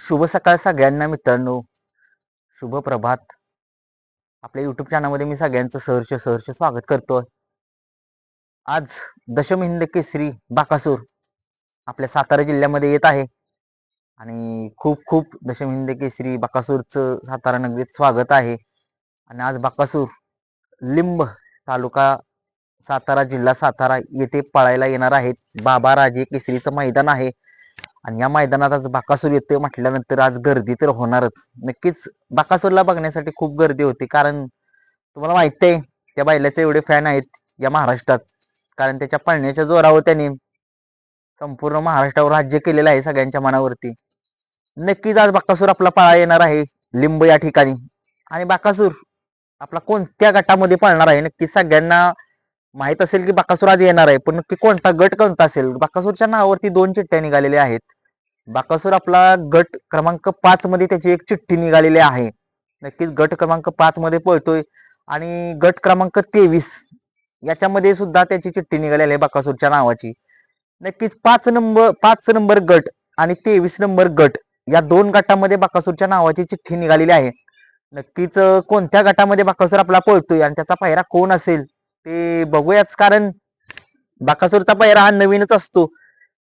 शुभ सकाळ सगळ्यांना मित्रांनो. शुभ प्रभात. आपल्या युट्यूब चॅनलमध्ये मी सगळ्यांचं सहर्ष सहर्ष स्वागत करतोय आज दशम हिंद केसरी बाकासूर आपल्या सातारा जिल्ह्यामध्ये येत आहे. आणि खूप खूप दशम हिंद केसरी बाकासूरचं सातारा नगरीत स्वागत आहे. आणि आज बाकासूर लिंब तालुका सातारा जिल्हा सातारा येथे पळायला येणार आहेत. बाबा राजे केसरीचं मैदान आहे. आणि या मैदानात आज बाकासूर येतोय म्हटल्यानंतर आज गर्दी तर होणारच. नक्कीच बाकासूरला बघण्यासाठी खूप गर्दी होती. कारण तुम्हाला माहिती आहे त्या बैलाचे एवढे फॅन आहेत या महाराष्ट्रात. कारण त्याच्या पळण्याच्या जोरावर त्याने संपूर्ण महाराष्ट्रावर राज्य केलेलं आहे सगळ्यांच्या मनावरती. नक्कीच आज बाकासूर आपला पाळा येणार आहे लिंब या ठिकाणी. आणि बाकासूर आपला कोणत्या गटामध्ये पळणार आहे नक्की सगळ्यांना माहीत असेल की बाकासूर आज येणार आहे पण नक्की कोणता गट कोणता असेल? बाकासूरच्या नावावरती दोन चिठ्ठ्या निघालेल्या आहेत. बाकासूर आपला गट क्रमांक पाच मध्ये त्याची एक चिठ्ठी निघालेली आहे. नक्कीच गट क्रमांक पाच मध्ये पळतोय. आणि गट क्रमांक तेवीस याच्यामध्ये सुद्धा त्याची चिठ्ठी निघालेली आहे बाकासूरच्या नावाची. नक्कीच पाच नंबर पाच नंबर गट आणि तेवीस नंबर गट या दोन गटामध्ये बाकासूरच्या नावाची चिठ्ठी निघालेली आहे. नक्कीच कोणत्या गटामध्ये बाकासूर आपला पळतोय आणि त्याचा पायरा कोण असेल? ते बघूयाच कारण बाकासूरचा पैरा हा नवीनच असतो.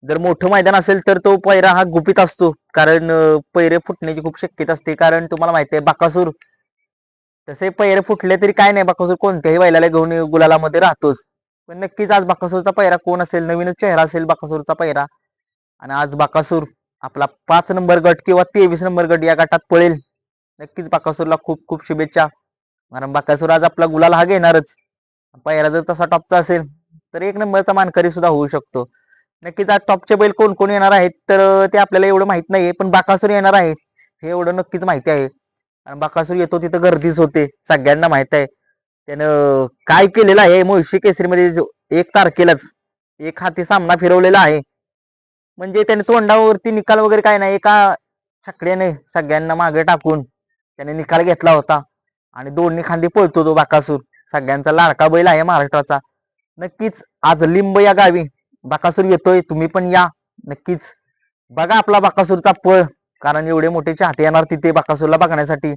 जर मोठं मैदान असेल तर तो पैरा हा गुपित असतो. कारण अं, पैरे फुटण्याची खूप शक्यता असते. कारण तुम्हाला माहिती आहे बाकासूर तसे पैरे फुटले तरी काय नाही. बाकासूर कोणत्याही बैलाला घेऊन गुलालामध्ये राहतोच. पण नक्कीच आज बाकासूरचा पैरा कोण असेल नवीनच चेहरा असेल बाकासूरचा पैरा. आणि आज बाकासूर आपला पाच नंबर गट किंवा तेवीस नंबर गट या गटात पळेल. नक्कीच बाकासूरला खूप खूप शुभेच्छा. कारण बाकासूर आज आपला गुलाल हा घेणारच. पहिला जर तसा टॉपचा असेल तर एक नंबरचा मानकरी सुद्धा होऊ शकतो. नक्कीच आज टॉपचे बैल कोण कोण येणार आहेत तर ते आपल्याला एवढं माहीत नाहीये पण बाकासूर येणार आहे हे एवढं नक्कीच माहिती आहे. कारण बाकासूर येतो तिथं गर्दीच होते सगळ्यांना माहीत आहे. त्यानं काय केलेलं आहे मुळशी केसरीमध्ये एक तारखेलाच एक हाती सामना फिरवलेला आहे. म्हणजे त्याने तोंडावरती निकाल वगैरे काय नाही एका छकड्याने सगळ्यांना मागे टाकून त्याने निकाल घेतला होता. आणि दोन्ही खांदी पळतो तो बाकासूर. सगळ्यांचा लाडका बैल आहे महाराष्ट्राचा. नक्कीच आज लिंब या गावी. बाकासूर येतोय तुम्ही पण या. नक्कीच बघा आपला बाकासूरचा पळ. कारण एवढे मोठे चाहते येणार तिथे बाकासूरला बघण्यासाठी.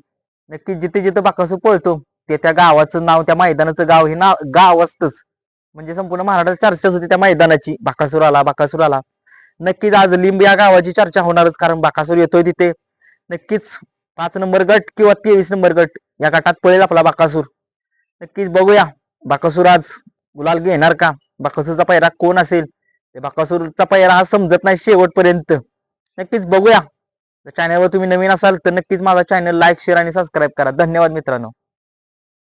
नक्कीच जिथे जिथे बाकासूर पळतो ते त्या गावाचं नाव त्या मैदानाचं गाव हे नाव गाव असतंच. म्हणजे संपूर्ण महाराष्ट्रात चर्चाच होती त्या मैदानाची. बाकासूर आला बाकासूर आला नक्कीच आज लिंब या गावाची चर्चा होणारच कारण बाकासूर येतोय तिथे. नक्कीच पाच नंबर गट किंवा तेवीस नंबर गट या गटात पळेल आपला बाकासूर. नक्कीच बघूया. बाकासूर आज गुलाल घेणार का? बाकासूरचा पायरा कोण असेल? ते बाकासूरचा पायरा हा समजत नाही शेवटपर्यंत. नक्कीच बघूया. चॅनलवर तुम्ही नवीन असाल तर नक्कीच माझा चॅनल लाईक शेअर आणि सबस्क्राईब करा. धन्यवाद मित्रांनो.